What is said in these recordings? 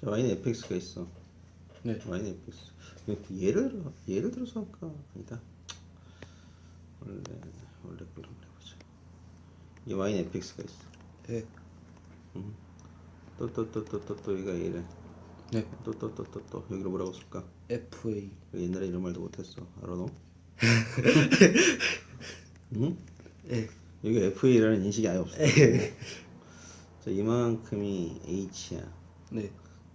자, y는 fx가 있어. 네. y는 fx. 예를 예를 들어서 할까? 아니다. 원래 원래 그럼 해보자. 이 y는 fx가 있어. 네. 또또 또 또 또또 여기가 얘를 네. 또 또 또 또 또 여기로 뭐라고 쓸까? FA. 옛날에 이런 말도 못했어. 알아 너? 응? 네. 여기 FA라는 인식이 아예 없어. 자 이만큼이 H야. 네.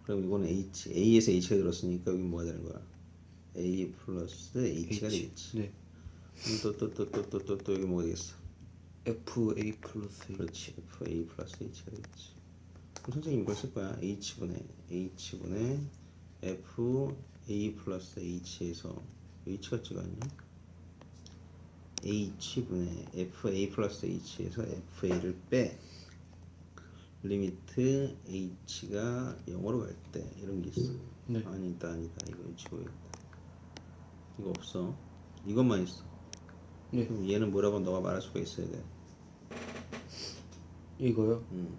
그럼 이거는 H, A에서 H가 들었으니까 여기 뭐가 되는 거야? A 플러스 H가 되겠지. 네. 또 또 또 또 또 또 또 여기 뭐가 되겠어? FA 플러스 A. 그렇지. FA 플러스 H가 되겠지. 그럼 선생님 이걸 쓸 거야. H분의 H분의 F A 플러스 H에서 H가 아니야? H분의 FA 플러스 H에서 FA를 빼 리미트 H가 0으로 갈 때 이런 게 있어. 네. 아니다 아니다 이거 지워야겠다. 이거 없어. 이것만 있어. 네. 그럼 얘는 뭐라고 너가 말할 수가 있어야 돼. 이거요? 음.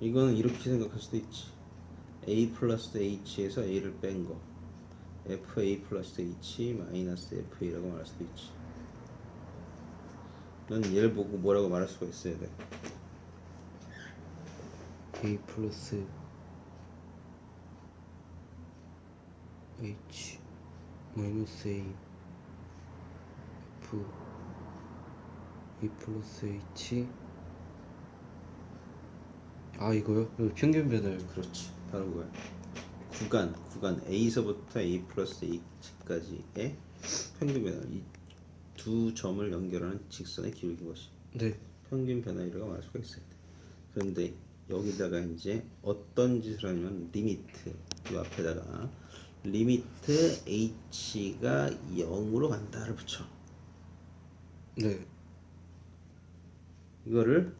이거는 이렇게 생각할 수도 있지. a 플러스 h에서 a를 뺀 거. fa 플러스 h 마이너스 fa라고 말할 수도 있지. 넌 얘를 보고 뭐라고 말할 수가 있어야 돼. A 플러스 H 마이너스 A F A 플러스 H 아 이거요? 이거 평균 변화요. 그렇지. 바로 그거야. 구간, 구간 A서부터 A 플러스 H까지의 평균 변화. 이 두 점을 연결하는 직선의 기울기인 것이. 네. 평균 변화율이라고 말할 수가 있어야 돼. 그런데 여기다가 이제 어떤 짓을 하냐면 리미트 이 앞에다가 리미트 h가 0으로 간다를 붙여. 네. 이거를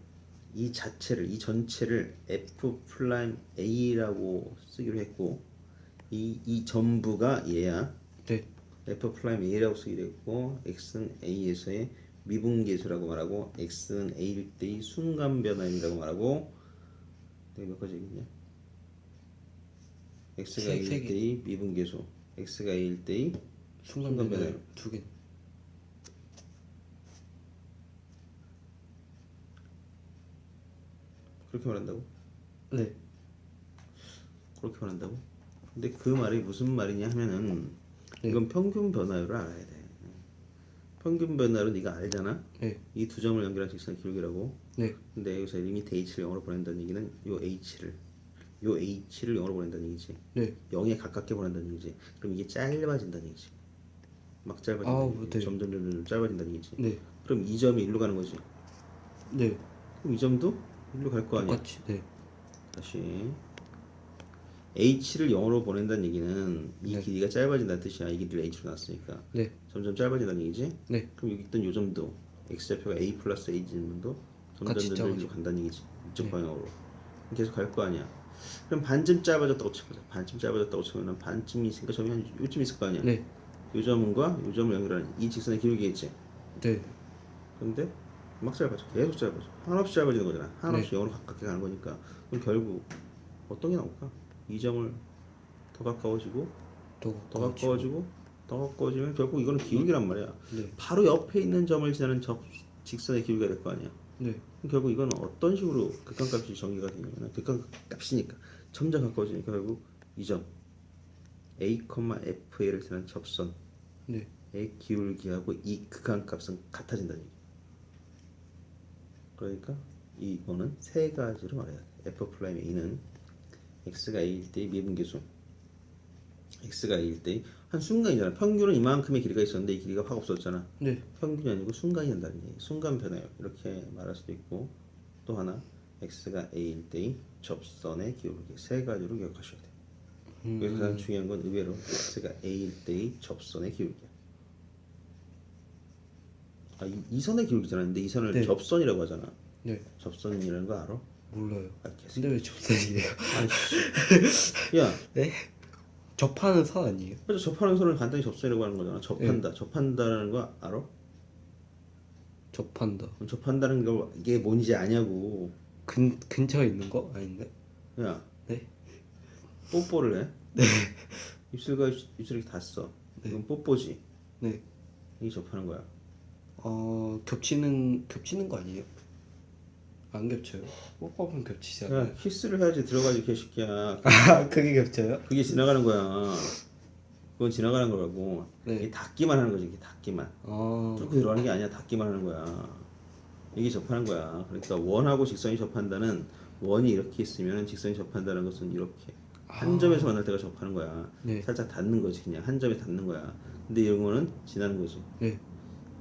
이 자체를 이 전체를 f 플라임 a라고 쓰기로 했고 이 이 전부가 얘야. 네. F 플라임 a라고 쓰기로 했고 x는 a에서의 미분계수라고 말하고 x는 a일 때의 순간 변화율이라고 말하고 내가 몇 가지 얘기했냐? x가 세- 세 a일 개. 때의 미분계수 x가 a일 때의 순간 순간 변화 변화요. 두 개. 그렇게 말한다고? 네. 그렇게 말한다고? 근데 그 말이 무슨 말이냐 하면은 네. 이건 평균 변화율을 알아야 돼. 평균 변화를 네가 알잖아. 네. 이 두 점을 연결한 직선 기울기라고. 네. 근데 여기서 리미트 h를 0으로 보낸다는 얘기는 요 h를 요 h를 0으로 보낸다는 얘기지. 네. 0에 가깝게 보낸다는 얘기지. 그럼 이게 짧아진다는 얘기지. 막 짧아진다는 아우, 얘기지. 네. 점점 점점 짧아진다는 얘기지. 네. 그럼 이 점이 일로 가는 거지. 네. 그럼 이 점도 일로 갈 거 아니야. 똑같이. 네. 다시 h를 0으로 보낸다는 얘기는 이 네. 길이가 짧아진다는 뜻이야. 이 길이를 h로 놨으니까. 네. 점점 짧아진다는 얘기지. 네. 그럼 여기 있던 요 점도 x좌표가 a 플러스 a 지점도 점점 점점 간다는 얘기지. 이쪽 네. 방향으로. 계속 갈 거 아니야. 그럼 반쯤 짧아졌다고 치보자. 반쯤 짧아졌다고 치면 반쯤이 있으니까 점이 한 요쯤 있을 거 아니야. 네. 요 점과 요 점을 연결하는 이 직선의 기울기겠지. 네. 근데 막 짧아져. 계속 짧아져. 한없이 짧아지는 거잖아. 한없이 네. 0으로 가깝게 가는 거니까. 그럼 결국 어떤 게 나올까? 이 점을 더 가까워지고 더 더 가까워지고. 더 가까워지면 결국 이거는 기울기란 말이야. 네. 바로 옆에 있는 점을 지나는 접 직선의 기울기가 될 거 아니야. 네. 결국 이거는 어떤 식으로 극한값이 정의가 되냐면 극한값이니까 점점 가까워지니까 결국 이 점 a, f를 지나는 접선의 네. 기울기하고 이 극한값은 같아진다는 얘기. 그러니까 이거는 세 가지로 말해야 돼. f 플라임 a는 x가 a일 때의 미분계수 x가 a일 때의 한 순간이잖아. 평균은 이만큼의 길이가 있었는데 이 길이가 확 없어졌잖아. 네. 평균이 아니고 순간이 된다는 얘기. 순간 변화요. 이렇게 말할 수도 있고 또 하나 x가 a일 때의 접선의 기울기 세 가지로 기억하셔야 돼. 음. 여기서 가장 중요한 건 의외로 x가 a일 때의 접선의 기울기야. 아, 이, 이 선의 기울기잖아. 근데 이 선을 네. 접선이라고 하잖아. 네. 접선이라는 거 알아? 몰라요. 아. 근데 왜 접선이래요? 아이씨. 야, 네? 접하는 선 아니에요? 그래서 접하는 선을 간단히 접선이라고 하는 거잖아. 접한다. 네. 접한다라는 거 알아? 접한다. 그럼 접한다는 거 이게 뭔지 아냐고. 근 근처에 있는 거 아닌데? 야 네. 뽀뽀를 해. 네. 입술과 입- 입술이 닿았어. 네. 이건 뽀뽀지. 네. 이게 접하는 거야. 어 겹치는 겹치는 거 아니에요? 안 겹쳐요. 않아요? 야 키스를 해야지 들어가지 개새끼야. 아 그게 겹쳐요? 그게 지나가는 거야. 그건 지나가는 거라고. 네. 이게 닿기만 하는 거지. 이게 닿기만. 어. 쭉 들어가는 게 아니야. 닿기만 하는 거야. 이게 접하는 거야. 그러니까 원하고 직선이 접한다는 원이 이렇게 있으면 직선이 접한다는 것은 이렇게 한 아. 점에서 만날 때가 접하는 거야. 네. 살짝 닿는 거지 그냥 한 점에 닿는 거야. 근데 이런 거는 지나는 거지. 네.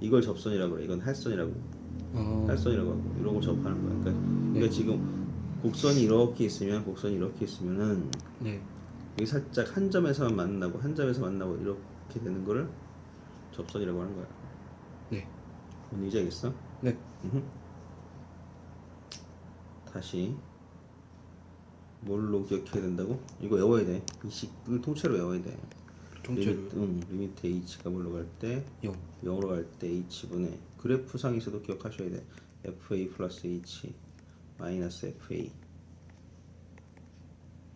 이걸 접선이라고 그래. 이건 할선이라고. 어. 할선이라고 하고 이런 걸 접하는 거야. 그러니까, 그러니까 네. 지금 곡선이 이렇게 있으면 곡선이 이렇게 있으면은 네. 여기 살짝 한 점에서만 만나고 한 점에서 만나고 이렇게 되는 거를 접선이라고 하는 거야. 네. 뭔 얘기지 알겠어? 네. 다시 뭘로 기억해야 된다고? 이거 외워야 돼. 이 식을 통째로 외워야 돼. 통째로 리미트, 응, 리미트 h가 뭘로 갈 때? 0. 0으로 갈 때 h분의 그래프상에서도 기억하셔야 돼. fa 플러스 h 마이너스 fa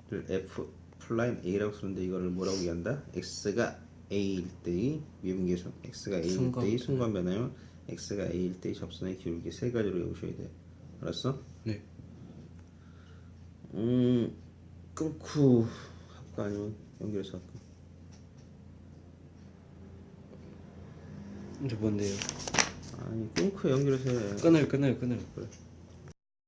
를 f 플라임 a라고 쓰는데 이거를 뭐라고 얘기한다? x가 a일 때의 미분계수 x가 a일 순간. 때의 순간 변화요 x가 a일 때의 접선의 기울기 세 가지로 외우셔야 돼. 알았어? 네. 음 끊고 할까 아니면 연결해서 할까? 이제 뭔데요? 아니 끊고 연결해서 해. 끊을 끊을 끊을. 그래.